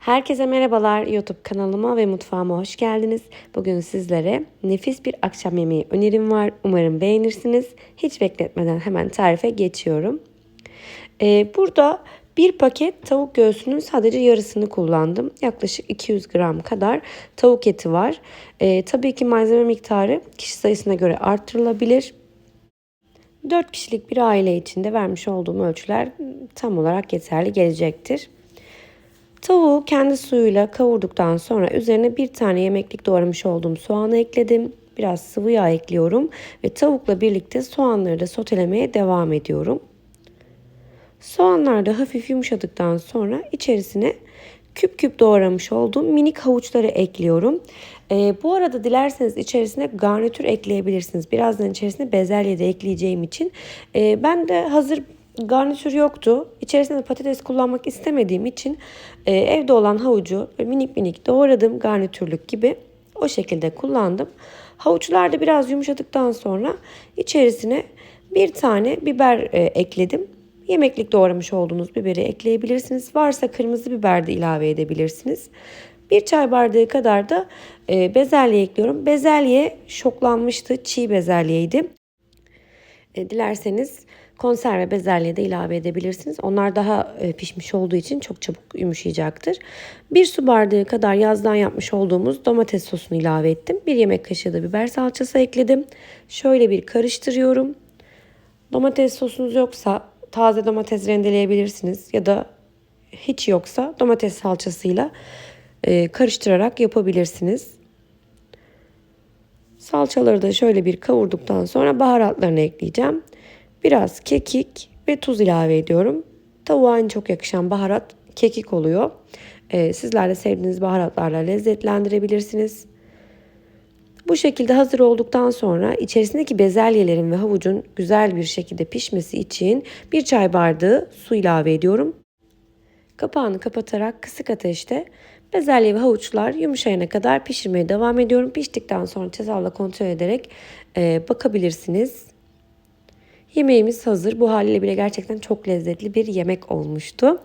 Herkese merhabalar YouTube kanalıma ve mutfağıma hoş geldiniz. Bugün sizlere nefis bir akşam yemeği önerim var. Umarım beğenirsiniz. Hiç bekletmeden hemen tarife geçiyorum. Ee, burada bir paket tavuk göğsünün sadece yarısını kullandım. Yaklaşık 200 gram kadar tavuk eti var. Ee, tabii ki malzeme miktarı kişi sayısına göre artırılabilir. 4 kişilik bir aile içinde vermiş olduğum ölçüler tam olarak yeterli gelecektir. Tavuğu kendi suyuyla kavurduktan sonra üzerine bir tane yemeklik doğramış olduğum soğanı ekledim. Biraz sıvı yağ ekliyorum ve tavukla birlikte soğanları da sotelemeye devam ediyorum. Soğanlar da hafif yumuşadıktan sonra içerisine küp küp doğramış olduğum minik havuçları ekliyorum. Ee, bu arada dilerseniz içerisine garnitür ekleyebilirsiniz. Birazdan içerisine bezelye de ekleyeceğim için. Ee, ben de hazır garnitür yoktu. İçerisinde patates kullanmak istemediğim için e, evde olan havucu minik minik doğradım garnitürlük gibi. O şekilde kullandım. Havuçlar da biraz yumuşadıktan sonra içerisine bir tane biber e, ekledim. Yemeklik doğramış olduğunuz biberi ekleyebilirsiniz. Varsa kırmızı biber de ilave edebilirsiniz. Bir çay bardağı kadar da e, bezelye ekliyorum. Bezelye şoklanmıştı. Çiğ bezelyeydi. E, dilerseniz konserve bezelye de ilave edebilirsiniz. Onlar daha e, pişmiş olduğu için çok çabuk yumuşayacaktır. Bir su bardağı kadar yazdan yapmış olduğumuz domates sosunu ilave ettim. Bir yemek kaşığı da biber salçası ekledim. Şöyle bir karıştırıyorum. Domates sosunuz yoksa taze domates rendeleyebilirsiniz ya da hiç yoksa domates salçasıyla e, karıştırarak yapabilirsiniz. Salçaları da şöyle bir kavurduktan sonra baharatlarını ekleyeceğim. Biraz kekik ve tuz ilave ediyorum. Tavuğa en çok yakışan baharat kekik oluyor. Ee, sizler de sevdiğiniz baharatlarla lezzetlendirebilirsiniz. Bu şekilde hazır olduktan sonra içerisindeki bezelyelerin ve havucun güzel bir şekilde pişmesi için bir çay bardağı su ilave ediyorum. Kapağını kapatarak kısık ateşte bezelye ve havuçlar yumuşayana kadar pişirmeye devam ediyorum. Piştikten sonra çatalla kontrol ederek e, bakabilirsiniz. Yemeğimiz hazır. Bu haliyle bile gerçekten çok lezzetli bir yemek olmuştu.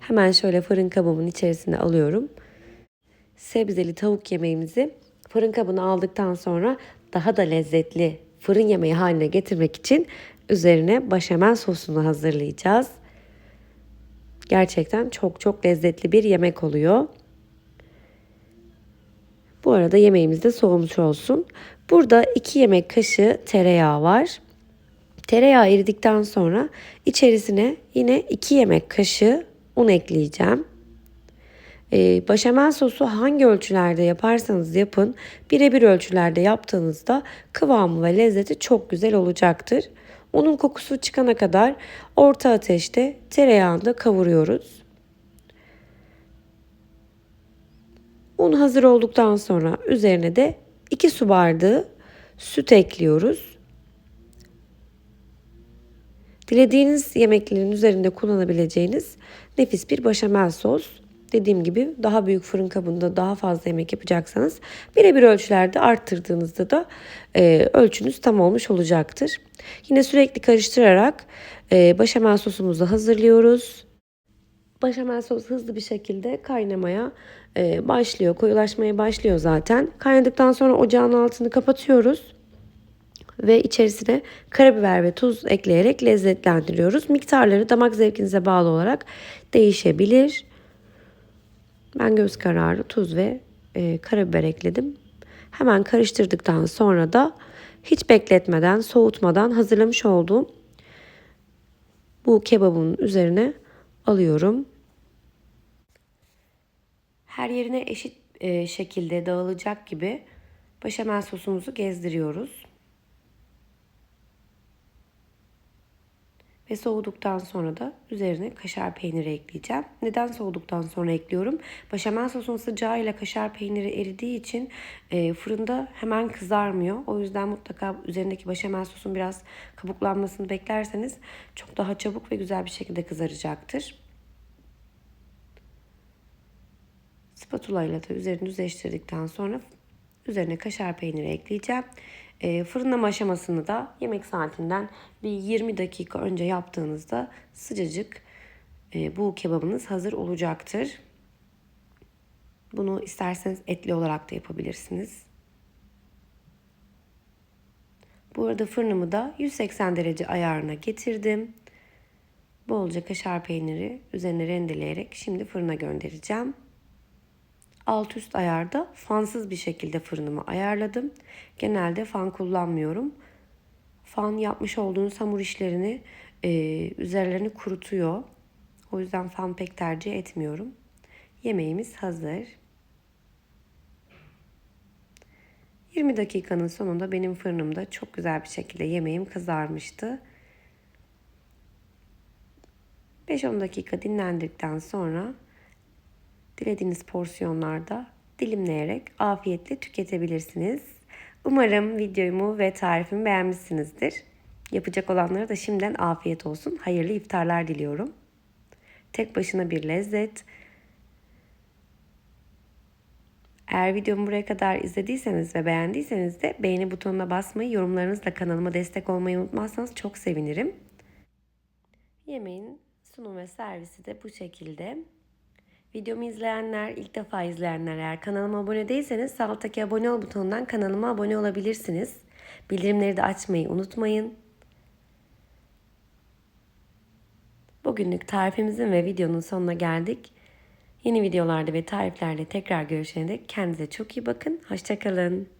Hemen şöyle fırın kabımın içerisine alıyorum. Sebzeli tavuk yemeğimizi fırın kabına aldıktan sonra daha da lezzetli fırın yemeği haline getirmek için üzerine başamel sosunu hazırlayacağız. Gerçekten çok çok lezzetli bir yemek oluyor. Bu arada yemeğimiz de soğumuş olsun. Burada 2 yemek kaşığı tereyağı var. Tereyağı eridikten sonra içerisine yine 2 yemek kaşığı un ekleyeceğim. Ee, başamel sosu hangi ölçülerde yaparsanız yapın birebir ölçülerde yaptığınızda kıvamı ve lezzeti çok güzel olacaktır. Unun kokusu çıkana kadar orta ateşte tereyağında kavuruyoruz. Un hazır olduktan sonra üzerine de 2 su bardağı süt ekliyoruz. Dilediğiniz yemeklerin üzerinde kullanabileceğiniz nefis bir başamel sos. Dediğim gibi daha büyük fırın kabında daha fazla yemek yapacaksanız birebir ölçülerde arttırdığınızda da e, ölçünüz tam olmuş olacaktır. Yine sürekli karıştırarak e, başamel sosumuzu hazırlıyoruz. Başamel sos hızlı bir şekilde kaynamaya e, başlıyor, koyulaşmaya başlıyor zaten. Kaynadıktan sonra ocağın altını kapatıyoruz ve içerisine karabiber ve tuz ekleyerek lezzetlendiriyoruz. Miktarları damak zevkinize bağlı olarak değişebilir. Ben göz kararı tuz ve e, karabiber ekledim. Hemen karıştırdıktan sonra da hiç bekletmeden, soğutmadan hazırlamış olduğum bu kebabın üzerine alıyorum. Her yerine eşit e, şekilde dağılacak gibi başamel sosumuzu gezdiriyoruz. Ve soğuduktan sonra da üzerine kaşar peyniri ekleyeceğim. Neden soğuduktan sonra ekliyorum? Başamel sosun sıcağıyla kaşar peyniri eridiği için e, fırında hemen kızarmıyor. O yüzden mutlaka üzerindeki başamel sosun biraz kabuklanmasını beklerseniz çok daha çabuk ve güzel bir şekilde kızaracaktır. Spatula ile de üzerini düzleştirdikten sonra üzerine kaşar peyniri ekleyeceğim. E, fırınlama aşamasını da yemek saatinden bir 20 dakika önce yaptığınızda sıcacık e, bu kebabınız hazır olacaktır. Bunu isterseniz etli olarak da yapabilirsiniz. Bu arada fırınımı da 180 derece ayarına getirdim. Bolca kaşar peyniri üzerine rendeleyerek şimdi fırına göndereceğim. Alt üst ayarda fansız bir şekilde fırınımı ayarladım. Genelde fan kullanmıyorum. Fan yapmış olduğunuz hamur işlerini e, üzerlerini kurutuyor. O yüzden fan pek tercih etmiyorum. Yemeğimiz hazır. 20 dakikanın sonunda benim fırınımda çok güzel bir şekilde yemeğim kızarmıştı. 5-10 dakika dinlendirdikten sonra dilediğiniz porsiyonlarda dilimleyerek afiyetle tüketebilirsiniz. Umarım videomu ve tarifimi beğenmişsinizdir. Yapacak olanlara da şimdiden afiyet olsun. Hayırlı iftarlar diliyorum. Tek başına bir lezzet. Eğer videomu buraya kadar izlediyseniz ve beğendiyseniz de beğeni butonuna basmayı, yorumlarınızla kanalıma destek olmayı unutmazsanız çok sevinirim. Yemeğin sunum ve servisi de bu şekilde. Videomu izleyenler, ilk defa izleyenler eğer kanalıma abone değilseniz sağ alttaki abone ol butonundan kanalıma abone olabilirsiniz. Bildirimleri de açmayı unutmayın. Bugünlük tarifimizin ve videonun sonuna geldik. Yeni videolarda ve tariflerde tekrar görüşene dek kendinize çok iyi bakın. Hoşçakalın.